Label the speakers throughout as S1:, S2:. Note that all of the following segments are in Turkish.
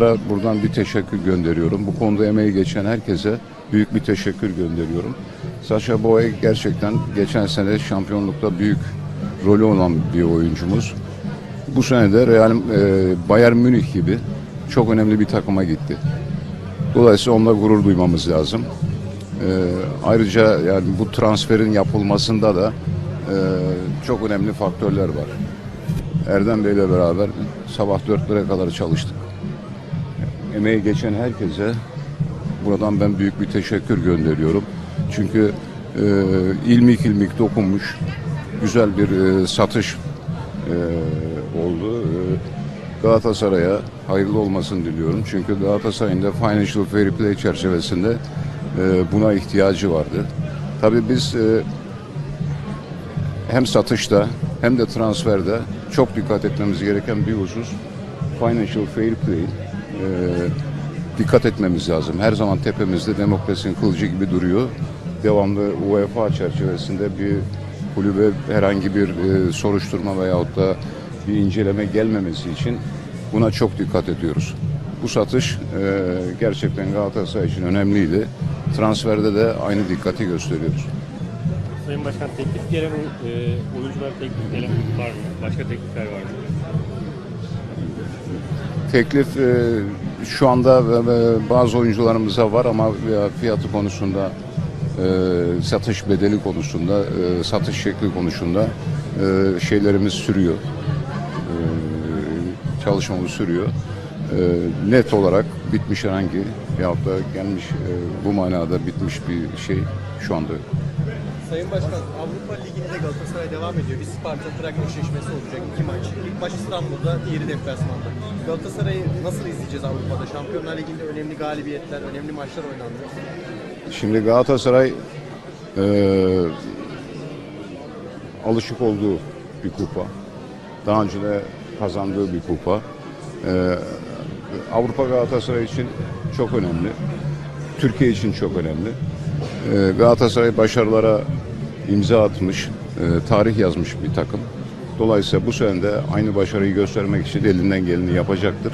S1: Buradan bir teşekkür gönderiyorum. Bu konuda emeği geçen herkese büyük bir teşekkür gönderiyorum. Sasha Boy gerçekten geçen sene şampiyonlukta büyük rolü olan bir oyuncumuz. Bu sene de Real e, Bayern Münih gibi çok önemli bir takıma gitti. Dolayısıyla onunla gurur duymamız lazım. E, ayrıca yani bu transferin yapılmasında da e, çok önemli faktörler var. Erdem Bey'le beraber sabah dörtlere kadar çalıştık emeği geçen herkese buradan ben büyük bir teşekkür gönderiyorum. Çünkü e, ilmik ilmik dokunmuş güzel bir e, satış e, oldu. E, Galatasaray'a hayırlı olmasını diliyorum. Çünkü Galatasaray'ın da Financial Fair Play çerçevesinde e, buna ihtiyacı vardı. Tabii biz e, hem satışta hem de transferde çok dikkat etmemiz gereken bir husus financial fair play. Ee, dikkat etmemiz lazım. Her zaman tepemizde demokrasinin kılıcı gibi duruyor. Devamlı UEFA çerçevesinde bir kulübe herhangi bir e, soruşturma veyahut da bir inceleme gelmemesi için buna çok dikkat ediyoruz. Bu satış e, gerçekten Galatasaray için önemliydi. Transferde de aynı dikkati gösteriyoruz.
S2: Sayın Başkan teklif gelen e, oyuncular teklif gelen var mı? Başka teklifler var mı?
S1: Teklif e, şu anda e, bazı oyuncularımıza var ama e, fiyatı konusunda e, satış bedeli konusunda e, satış şekli konusunda e, şeylerimiz sürüyor. E, çalışmamız sürüyor. E, net olarak bitmiş herhangi yahut da gelmiş e, bu manada bitmiş bir şey şu anda.
S3: Sayın Başkan, Avrupa Ligi'nde Galatasaray devam ediyor. Bir Sparta Prag eşleşmesi olacak iki maç. İlk maç İstanbul'da, diğeri deplasmanda. Galatasaray'ı nasıl izleyeceğiz Avrupa'da? Şampiyonlar Ligi'nde önemli galibiyetler, önemli maçlar oynandı.
S1: Şimdi Galatasaray e, alışık olduğu bir kupa. Daha önce de kazandığı bir kupa. E, Avrupa Galatasaray için çok önemli. Türkiye için çok önemli. E, Galatasaray başarılara imza atmış, e, tarih yazmış bir takım. Dolayısıyla bu sene de aynı başarıyı göstermek için elinden geleni yapacaktır.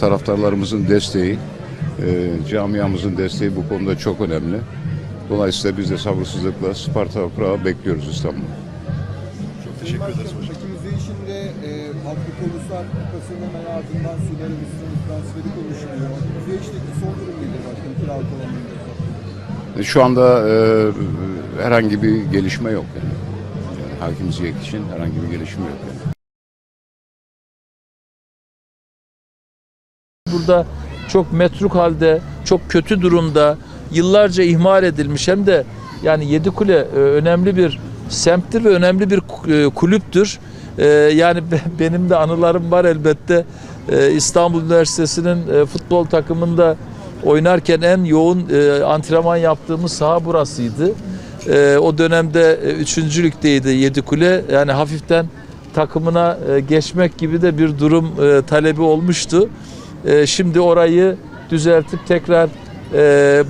S1: Taraftarlarımızın desteği, e, camiamızın desteği bu konuda çok önemli. Dolayısıyla biz de sabırsızlıkla Sparta Prag'ı bekliyoruz İstanbul'da.
S4: Teşekkür ederiz hocam. Avrupa Uluslar Kupası'nın ardından Suudi Arabistan'ın transferi konuşuluyor. Müzeyiş'teki son durum nedir başkanım kiralık olanında?
S1: E, Şu anda e, herhangi bir gelişme yok yani. yani Hakim Ziyek için herhangi bir gelişme yok yani.
S5: burada çok metruk halde, çok kötü durumda, yıllarca ihmal edilmiş hem de yani Yedikule e, önemli bir semttir ve önemli bir e, kulüptür. E, Yani be- benim de anılarım var elbette. E, İstanbul Üniversitesi'nin e, futbol takımında oynarken en yoğun e, antrenman yaptığımız saha burasıydı. E, O dönemde e, üçüncülükteydi Yedikule. Yani hafiften takımına e, geçmek gibi de bir durum talebi olmuştu. Şimdi orayı düzeltip tekrar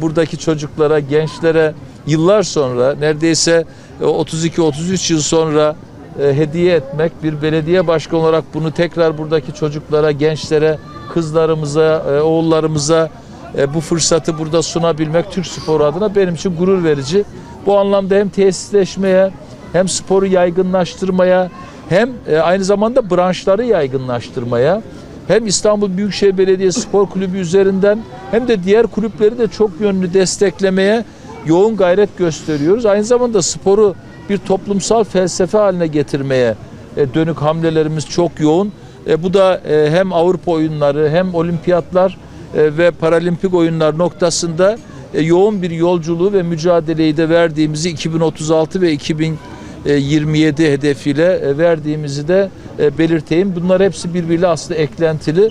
S5: buradaki çocuklara, gençlere yıllar sonra neredeyse e, 32-33 yıl sonra e, hediye etmek bir belediye başkanı olarak bunu tekrar buradaki çocuklara, gençlere, kızlarımıza, e, oğullarımıza e, bu fırsatı burada sunabilmek Türk sporu adına benim için gurur verici. Bu anlamda hem tesisleşmeye hem sporu yaygınlaştırmaya hem e, aynı zamanda branşları yaygınlaştırmaya hem İstanbul Büyükşehir Belediyesi Spor Kulübü üzerinden hem de diğer kulüpleri de çok yönlü desteklemeye yoğun gayret gösteriyoruz. Aynı zamanda sporu bir toplumsal felsefe haline getirmeye e, dönük hamlelerimiz çok yoğun. E, bu da e, hem Avrupa oyunları hem olimpiyatlar ve paralimpik oyunlar noktasında yoğun bir yolculuğu ve mücadeleyi de verdiğimizi 2036 ve 2027 hedefiyle verdiğimizi de belirteyim. Bunlar hepsi birbiriyle aslında eklentili.